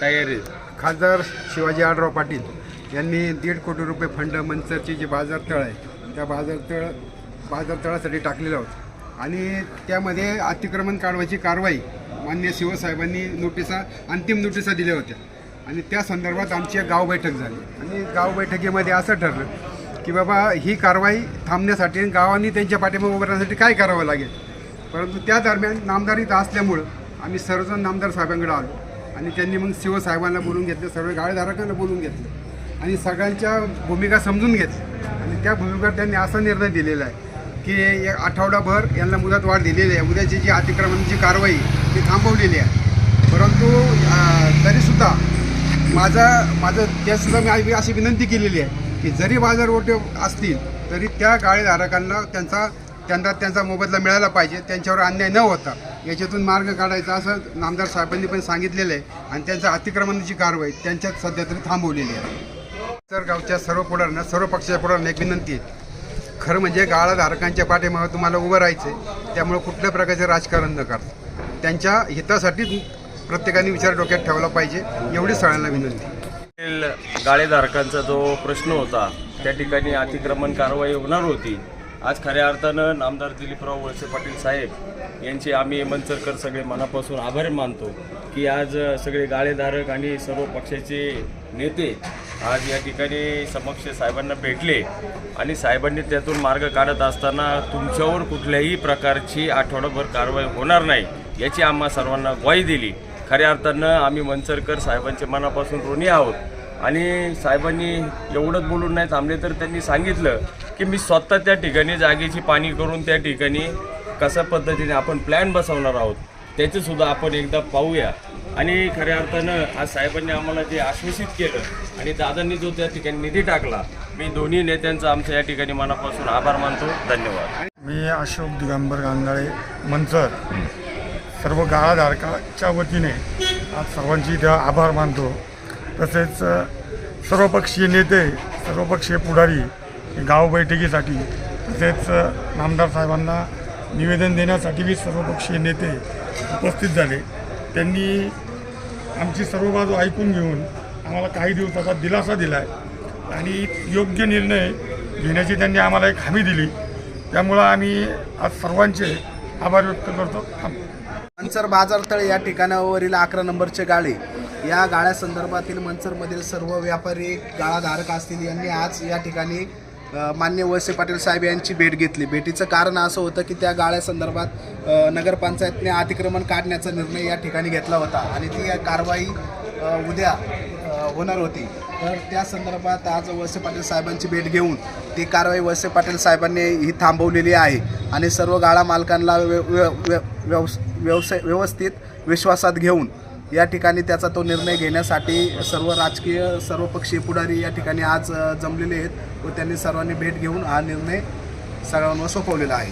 तयारी. खासदार शिवाजी आडराव पाटील यांनी दीड कोटी रुपये फंड मंचरची जी बाजारतळ आहे त्या बाजारतळ बाजारतळासाठी टाकलेलं होतं. आणि त्यामध्ये अतिक्रमण काढवायची कारवाई मान्य शिवसाहेबांनी नोटिसा अंतिम नोटिसा दिल्या होत्या. आणि त्या संदर्भात आमची एक गाव बैठक झाली. आणि गाव बैठकीमध्ये असं ठरलं की बाबा ही कारवाई थांबण्यासाठी आणि गावांनी त्यांच्या पाठिंबा उभं राहण्यासाठी काय करावं लागेल? परंतु त्या दरम्यान नामदार इथं असल्यामुळं आम्ही सर्वजण नामदार साहेबांकडे आलो. आणि त्यांनी मग शिवसाहेबांना बोलून घेतलं सर्व गाळेधारकांना बोलून घेतलं. आणि सगळ्यांच्या भूमिका समजून घेतल्या. आणि त्या भूमिकेवर त्यांनी असा निर्णय दिलेला आहे की एक आठवडाभर यांना मुदत वाढ दिलेली आहे. उद्याची जी अतिक्रमणाची कारवाई ती थांबवलेली आहे. परंतु तरीसुद्धा माझा माझं त्यासुद्धा मी अशी विनंती केलेली आहे की जरी बाजारवटे असतील तरी त्या गाळेधारकांना त्यांचा त्यांना त्यांचा मोबदला मिळाला पाहिजे त्यांच्यावर अन्याय न होता. याच्यातून मार्ग काढायचा असं नामदार साहेबांनी पण सांगितलेलं आहे आणि त्यांच्या अतिक्रमणाची कारवाई त्यांच्यात सध्या तरी थांबवलेली आहे. तर गावच्या सर्व पुढाऱ्यांना सर्व पक्षाच्या पुढाऱ्यांना एक विनंती आहे. खरं म्हणजे गाळाधारकांच्या पाठीमागं तुम्हाला उभं राहायचं आहे त्यामुळे कुठल्या प्रकारचे राजकारण न करता. त्यांच्या हितासाठीच प्रत्येकाने विचार डोक्यात ठेवला पाहिजे एवढी सगळ्यांना विनंती. गाळेधारकांचा जो प्रश्न होता त्या ठिकाणी अतिक्रमण कारवाई होणार होती. आज खऱ्या अर्थानं नामदार दिलीपराव वळसे पाटील साहेब यांचे आम्ही मंचरकर सगळे मनापासून आभार मानतो की आज सगळे गाळेधारक आणि सर्व पक्षाचे नेते आज या ठिकाणी समक्ष साहेबांना भेटले आणि साहेबांनी त्यातून मार्ग काढत असताना तुमच्यावर कुठल्याही प्रकारची आठवडाभर कारवाई होणार नाही याची आम्हा सर्वांना ग्वाही दिली. खऱ्या अर्थानं आम्ही मंचरकर साहेबांच्या मनापासून ऋणी आहोत. आणि साहेबांनी एवढंच बोलून नाही थांबले तर त्यांनी सांगितलं की मी स्वतः त्या ठिकाणी जागेची पाणी करून त्या ठिकाणी कशा पद्धतीने आपण प्लॅन बसवणार आहोत त्याचंसुद्धा आपण एकदा पाहूया. आणि खऱ्या अर्थानं आज साहेबांनी आम्हाला जे आश्वासित केलं आणि दादांनी जो त्या ठिकाणी निधी टाकला मी दोन्ही नेत्यांचा आमच्या या ठिकाणी मनापासून आभार मानतो. धन्यवाद. मी अशोक दिगंबर गांगाळे मंचर सर्व गाळाधारकाच्या वतीने आज सर्वांची इथे आभार मानतो. तसेच सर्वपक्षीय नेते सर्वपक्षीय पुढारी गाव बैठकीसाठी तसेच नामदार साहेबांना निवेदन देण्यासाठी बी सर्वपक्षीय नेते उपस्थित झाले. त्यांनी आमची सर्व बाजू ऐकून घेऊन आम्हाला काही दिवसाचा दिलासा दिला आहे आणि योग्य निर्णय घेण्याची त्यांनी आम्हाला एक हमी दिली. त्यामुळं आम्ही आज सर्वांचे आभार व्यक्त करतो. थांबतो मंचर बाजारतळ या ठिकाणावरील अकरा नंबरचे गाळे या गाळ्यासंदर्भातील मंचरमधील सर्व व्यापारी गाळाधारक असतील यांनी आज या ठिकाणी मान्य वळसे पाटील साहेब यांची भेट घेतली. भेटीचं कारण असं होतं की त्या गाळ्यासंदर्भात अ, नगरपंचायतने अतिक्रमण काढण्याचा निर्णय या ठिकाणी घेतला होता आणि ती कारवाई उद्या होणार होती. तर त्या संदर्भात आज वळसे पाटील साहेबांची भेट घेऊन ती कारवाई वळसे पाटील साहेबांनी ही थांबवलेली आहे आणि सर्व गाळा मालकांना व्य- व्य- व्य- व्यवस व्यवसाय व्यवस्थित विश्वासात घेऊन या ठिकाणी त्याचा तो निर्णय घेण्यासाठी सर्व राजकीय सर्वपक्षीय पुढारी या ठिकाणी आज जमलेले आहेत व त्यांनी सर्वांनी भेट घेऊन हा निर्णय सगळ्यांवर सोपवलेला आहे.